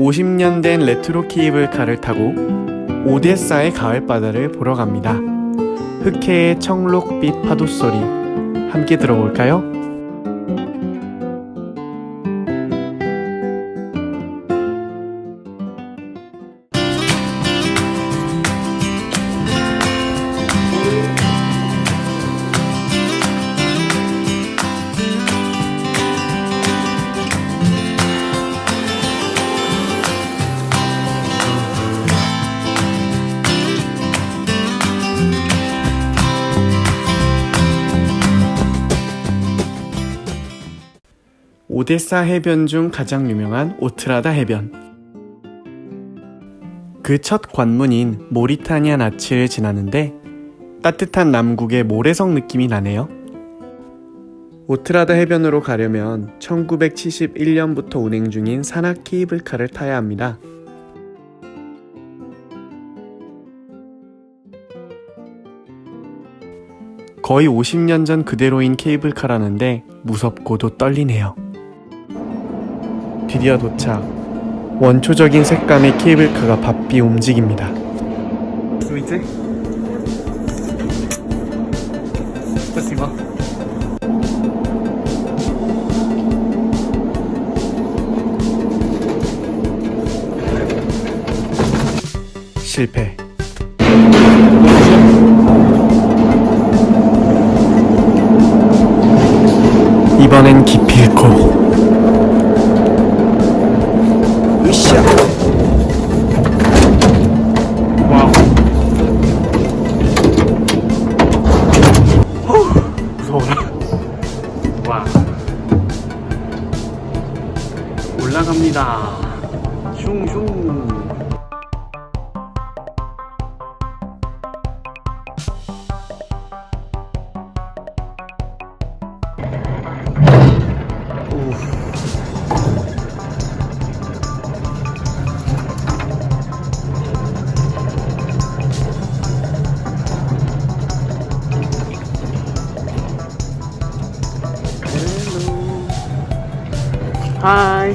50년 된 레트로 케이블카를 타고 오데사의 가을바다를 보러 갑니다. 흑해의 청록빛 파도 소리 함께 들어볼까요? 오데사 해변 중 가장 유명한 오트라다 해변. 그 첫 관문인 모리타니아 나치를 지나는데 따뜻한 남국의 모래성 느낌이 나네요. 오트라다 해변으로 가려면 1971년부터 운행 중인 산악 케이블카를 타야 합니다. 거의 50년 전 그대로인 케이블카라는데 무섭고도 떨리네요. 드디어 도착. 원초적인 색감의 케이블카가 바삐 움직입니다. 이제? 스파시바. 실패. 이번엔 기필코. 으 Вася. 하이.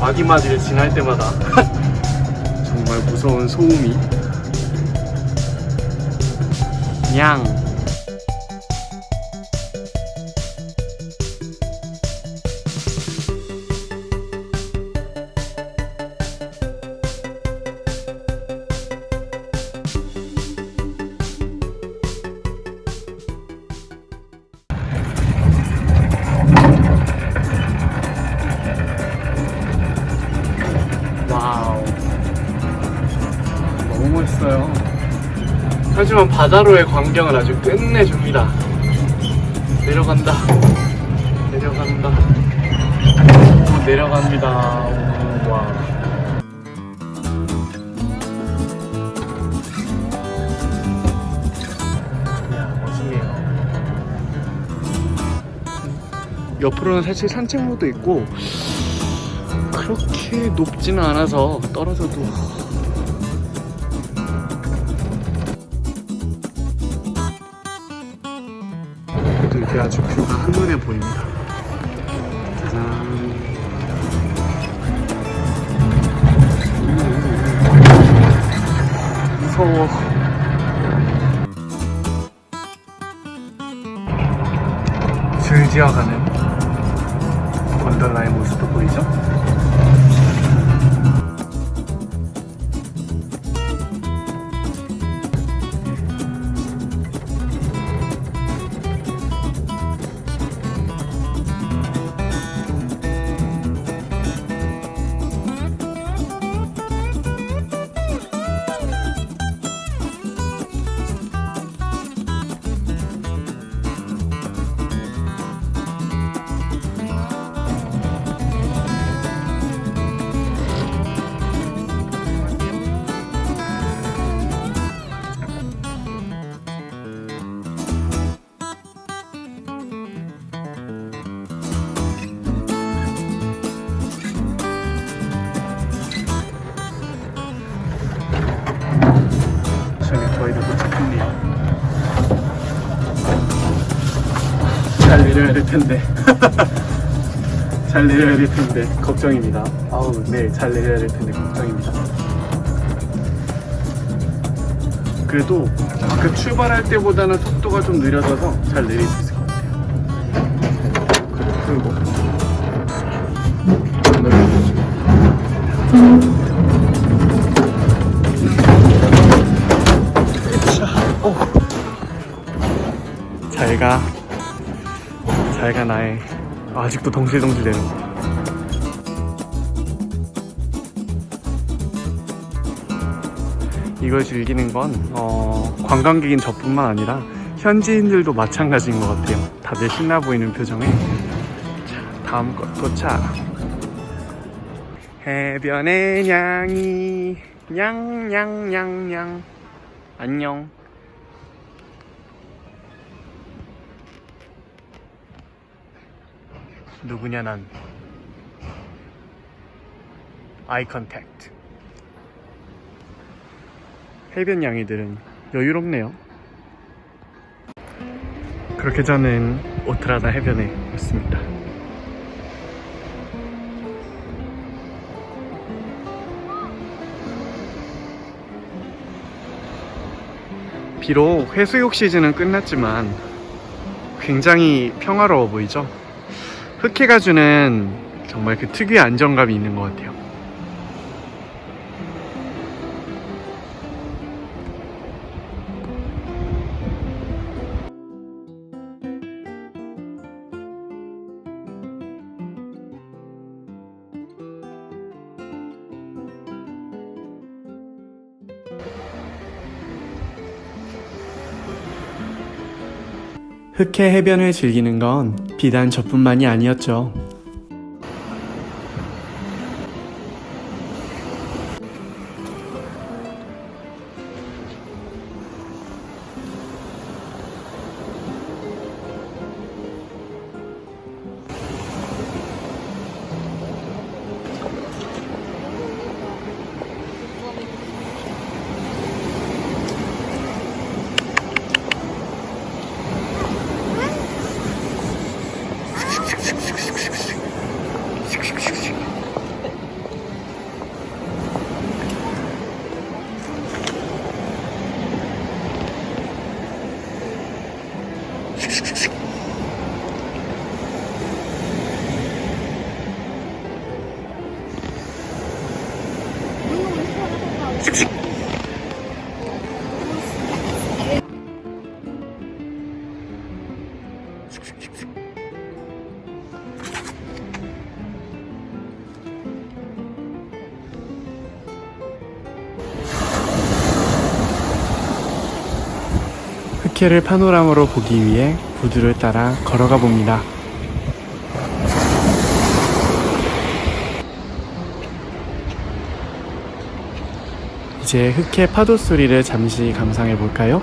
마디마디를 지날 때마다. 정말 무서운 소음이. 냥 하지만 바다로의 광경은 아주 끝내줍니다. 내려간다. 내려간다. 또 내려갑니다. 오, 와. 멋있네요. 옆으로는 사실 산책로도 있고 그렇게 높지는 않아서 떨어져도 이렇게 아주 뷰가 한눈에 보입니다. 짜잔 무서워. 줄지어가는 건달라의 모습도 보이죠? 내려야 될 텐데. 잘 내려야 될 텐데 걱정입니다. 아우 네잘 내려야 될 텐데 걱정입니다. 그래도 아까 출발할 때보다는 속도가 좀 느려져서 잘 내릴 수 있을 것 같아요. 그리고 잘가 잘가 나의 아직도 덩실덩실대는. 이걸 즐기는 건 어, 관광객인 저뿐만 아니라 현지인들도 마찬가지인 것 같아요. 다들 신나 보이는 표정에. 자 다음 것 도착 해변의 냥이. 냥냥냥냥. 안녕 누구냐 난? 아이 컨택트 해변 양이들은 여유롭네요. 그렇게 저는 오트라다 해변에 왔습니다. 비록 해수욕 시즌은 끝났지만 굉장히 평화로워 보이죠? 흑해가 주는 정말 그 특유의 안정감이 있는 것 같아요. 흑해 해변을 즐기는 건 비단 저뿐만이 아니었죠. 흑해를 파노라마로 보기 위해 구두를 따라 걸어가 봅니다. 이제 흑해 파도 소리를 잠시 감상해 볼까요?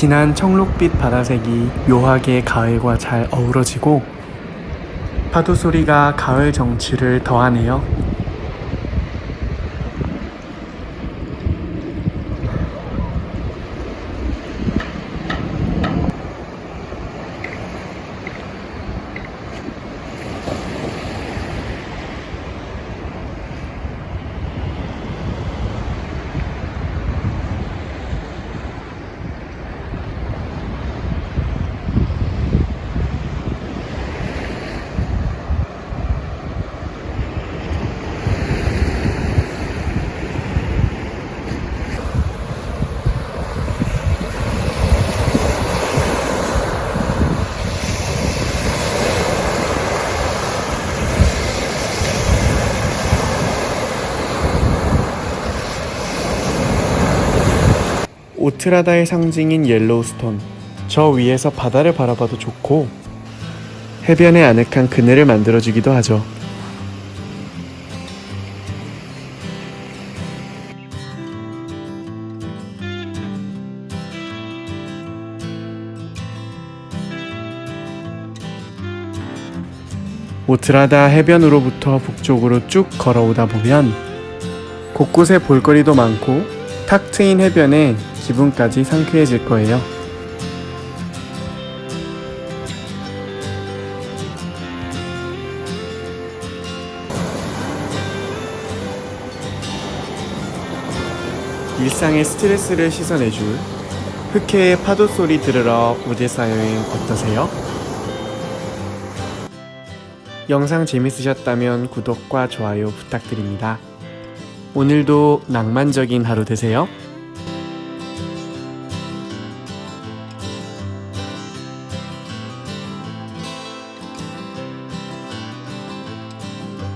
진한 청록빛 바다색이 묘하게 가을과 잘 어우러지고 파도 소리가 가을 정취를 더하네요. 오트라다의 상징인 옐로우스톤. 저 위에서 바다를 바라봐도 좋고 해변의 아늑한 그늘을 만들어주기도 하죠. 오트라다 해변으로부터 북쪽으로 쭉 걸어오다 보면 곳곳에 볼거리도 많고 탁 트인 해변에 기분까지 상쾌해질 거예요. 일상의 스트레스를 씻어내줄 흑해의 파도 소리 들으러 오데사 여행 어떠세요? 영상 재밌으셨다면 구독과 좋아요 부탁드립니다. 오늘도 낭만적인 하루 되세요.